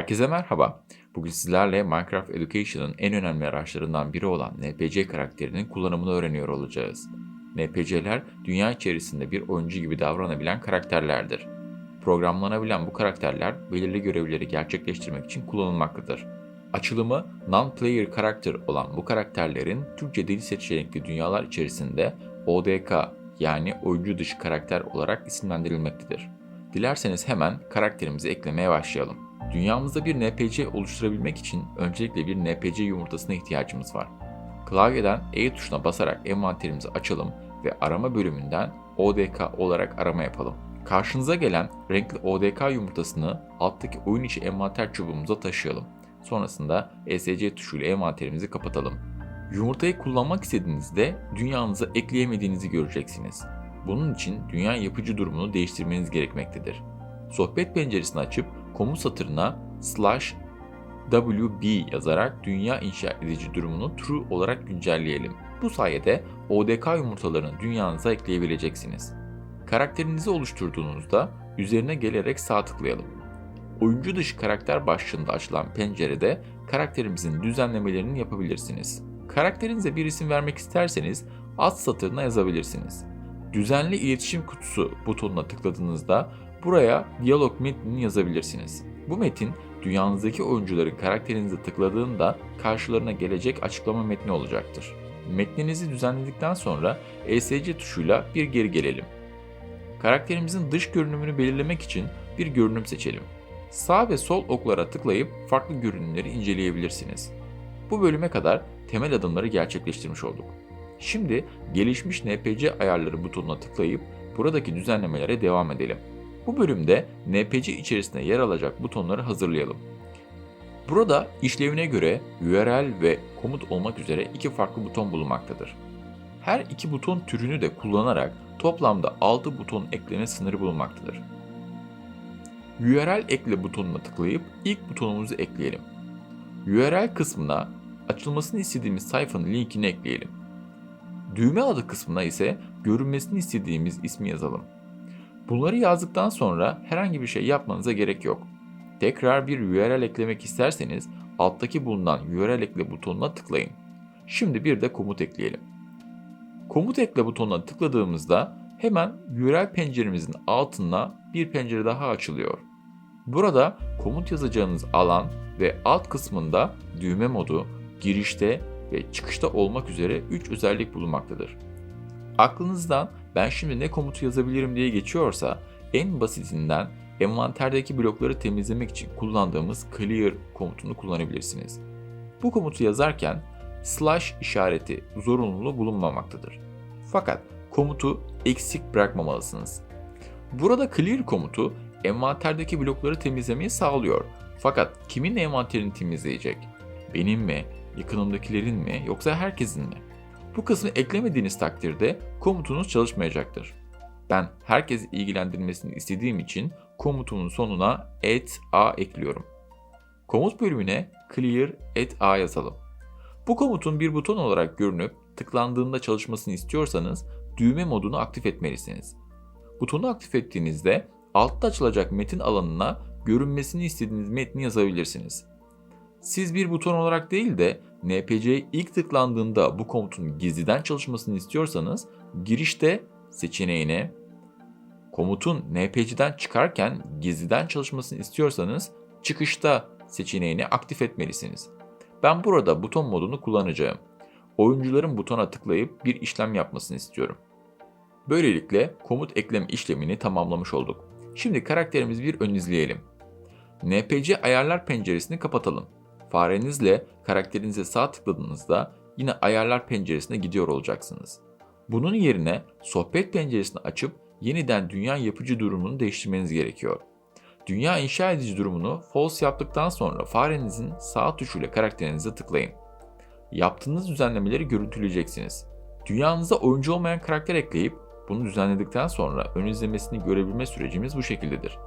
Herkese merhaba. Bugün sizlerle Minecraft Education'ın en önemli araçlarından biri olan NPC karakterinin kullanımını öğreniyor olacağız. NPC'ler dünya içerisinde bir oyuncu gibi davranabilen karakterlerdir. Programlanabilen bu karakterler belirli görevleri gerçekleştirmek için kullanılmaktadır. Açılımı Non-Player Character olan bu karakterlerin Türkçe dil seçenekli dünyalar içerisinde ODK yani oyuncu dışı karakter olarak isimlendirilmektedir. Dilerseniz hemen karakterimizi eklemeye başlayalım. Dünyamızda bir NPC oluşturabilmek için öncelikle bir NPC yumurtasına ihtiyacımız var. Klavyeden E tuşuna basarak envanterimizi açalım ve arama bölümünden ODK olarak arama yapalım. Karşınıza gelen renkli ODK yumurtasını alttaki oyun içi envanter çubuğumuza taşıyalım. Sonrasında ESC tuşuyla envanterimizi kapatalım. Yumurtayı kullanmak istediğinizde dünyanıza ekleyemediğinizi göreceksiniz. Bunun için dünya yapıcı durumunu değiştirmeniz gerekmektedir. Sohbet penceresini açıp komut satırına slash WB yazarak dünya inşa edici durumunu true olarak güncelleyelim. Bu sayede ODK yumurtalarını dünyanıza ekleyebileceksiniz. Karakterinizi oluşturduğunuzda üzerine gelerek sağ tıklayalım. Oyuncu dışı karakter başlığında açılan pencerede karakterimizin düzenlemelerini yapabilirsiniz. Karakterinize bir isim vermek isterseniz alt satırına yazabilirsiniz. Düzenli iletişim kutusu butonuna tıkladığınızda buraya diyalog metnini yazabilirsiniz. Bu metin dünyanızdaki oyuncuların karakterinize tıkladığında karşılarına gelecek açıklama metni olacaktır. Metninizi düzenledikten sonra ESC tuşuyla bir geri gelelim. Karakterimizin dış görünümünü belirlemek için bir görünüm seçelim. Sağ ve sol oklara tıklayıp farklı görünümleri inceleyebilirsiniz. Bu bölüme kadar temel adımları gerçekleştirmiş olduk. Şimdi gelişmiş NPC ayarları butonuna tıklayıp buradaki düzenlemelere devam edelim. Bu bölümde NPC içerisinde yer alacak butonları hazırlayalım. Burada işlevine göre URL ve komut olmak üzere iki farklı buton bulunmaktadır. Her iki buton türünü de kullanarak toplamda 6 buton ekleme sınırı bulunmaktadır. URL ekle butonuna tıklayıp ilk butonumuzu ekleyelim. URL kısmına açılmasını istediğimiz sayfanın linkini ekleyelim. Düğme adı kısmına ise görünmesini istediğimiz ismi yazalım. Bunları yazdıktan sonra herhangi bir şey yapmanıza gerek yok. Tekrar bir URL eklemek isterseniz alttaki bulunan URL ekle butonuna tıklayın. Şimdi bir de komut ekleyelim. Komut ekle butonuna tıkladığımızda hemen URL penceremizin altına bir pencere daha açılıyor. Burada komut yazacağınız alan ve alt kısmında düğme modu, girişte ve çıkışta olmak üzere 3 özellik bulunmaktadır. Aklınızdan ben şimdi ne komutu yazabilirim diye geçiyorsa en basitinden envanterdeki blokları temizlemek için kullandığımız clear komutunu kullanabilirsiniz. Bu komutu yazarken slash işareti zorunluluğu bulunmamaktadır. Fakat komutu eksik bırakmamalısınız. Burada clear komutu envanterdeki blokları temizlemeyi sağlıyor. Fakat kimin envanterini temizleyecek? Benim mi, yakınımdakilerin mi yoksa herkesin mi? Bu kısmı eklemediğiniz takdirde komutunuz çalışmayacaktır. Ben herkesi ilgilendirmesini istediğim için komutumun sonuna add a ekliyorum. Komut bölümüne clear add a yazalım. Bu komutun bir buton olarak görünüp tıklandığında çalışmasını istiyorsanız düğme modunu aktif etmelisiniz. Butonu aktif ettiğinizde altta açılacak metin alanına görünmesini istediğiniz metni yazabilirsiniz. Siz bir buton olarak değil de NPC'ye ilk tıklandığında bu komutun gizliden çalışmasını istiyorsanız girişte seçeneğine komutun NPC'den çıkarken gizliden çalışmasını istiyorsanız çıkışta seçeneğini aktif etmelisiniz. Ben burada buton modunu kullanacağım. Oyuncuların butona tıklayıp bir işlem yapmasını istiyorum. Böylelikle komut ekleme işlemini tamamlamış olduk. Şimdi karakterimizi bir ön izleyelim. NPC ayarlar penceresini kapatalım. Farenizle karakterinize sağ tıkladığınızda yine ayarlar penceresine gidiyor olacaksınız. Bunun yerine sohbet penceresini açıp yeniden dünya yapıcı durumunu değiştirmeniz gerekiyor. Dünya inşa edici durumunu false yaptıktan sonra farenizin sağ tuşuyla karakterinize tıklayın. Yaptığınız düzenlemeleri görüntüleyeceksiniz. Dünyanıza oyuncu olmayan karakter ekleyip bunu düzenledikten sonra ön izlemesini görebilme sürecimiz bu şekildedir.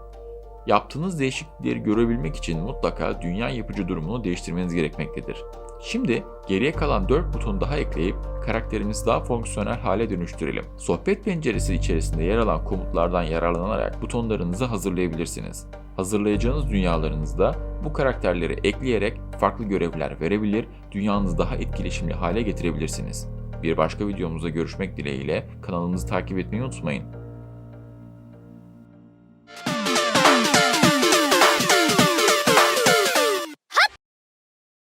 Yaptığınız değişiklikleri görebilmek için mutlaka dünya yapıcı durumunu değiştirmeniz gerekmektedir. Şimdi geriye kalan 4 butonu daha ekleyip karakterimizi daha fonksiyonel hale dönüştürelim. Sohbet penceresi içerisinde yer alan komutlardan yararlanarak butonlarınızı hazırlayabilirsiniz. Hazırlayacağınız dünyalarınızda bu karakterleri ekleyerek farklı görevler verebilir, dünyanızı daha etkileşimli hale getirebilirsiniz. Bir başka videomuzda görüşmek dileğiyle kanalımızı takip etmeyi unutmayın.